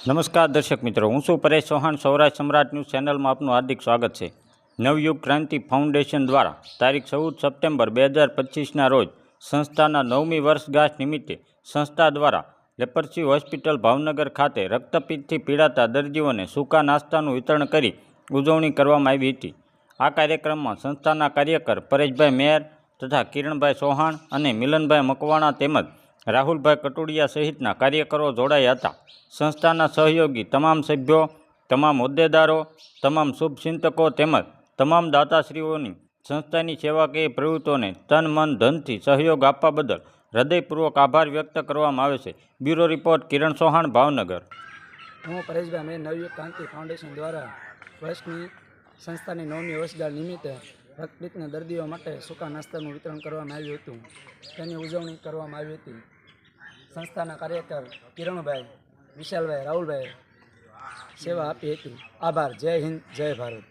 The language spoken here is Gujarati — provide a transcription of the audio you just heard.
નમસ્કાર દર્શક મિત્રો, હું છું પરેશ ચૌહાણ, સૌરાષ્ટ્ર સમ્રાટ ન્યૂઝ ચેનલમાં આપનું હાર્દિક સ્વાગત છે. નવયુગ ક્રાંતિ ફાઉન્ડેશન દ્વારા તારીખ ચૌદ સપ્ટેમ્બર બે હજાર પચીસના રોજ સંસ્થાના નવમી વર્ષગાંઠ નિમિત્તે સંસ્થા દ્વારા લેપરસી હોસ્પિટલ ભાવનગર ખાતે રક્તપિત્તથી પીડાતા દર્દીઓને સૂકા નાસ્તાનું વિતરણ કરી ઉજવણી કરવામાં આવી હતી. આ કાર્યક્રમમાં સંસ્થાના કાર્યકર પરેશભાઈ મેયર તથા કિરણભાઈ ચૌહાણ અને મિલનભાઈ મકવાણા તેમજ રાહુલભાઈ કટોડિયા સહિતના કાર્યકરો જોડાયા હતા. સંસ્થાના સહયોગી, તમામ સભ્યો, તમામ હોદ્દેદારો, તમામ શુભચિંતકો તેમજ તમામ દાતાશ્રીઓની સંસ્થાની સેવાકીય પ્રવૃત્તિઓને તન, મન, ધનથી સહયોગ આપવા બદલ હૃદયપૂર્વક આભાર વ્યક્ત કરવામાં આવે છે. Bureau report, Kiran Chauhan, Bhavnagar. હું પરેશભાઈ મેં નવયુગ ક્રાંતિ ફાઉન્ડેશન દ્વારા વર્ષની સંસ્થાની નવમી વર્ષગાંઠ નિમિત્તે રક્તપિત્તના દર્દીઓ માટે સૂકા નાસ્તાનું વિતરણ કરવામાં આવ્યું હતું. તેની ઉજવણી કરવામાં આવી હતી. સંસ્થાના કાર્યકર કિરણભાઈ, વિશાલભાઈ, રાહુલભાઈ સેવા આપી હતી. આભાર. જય હિન્દ, જય ભારત.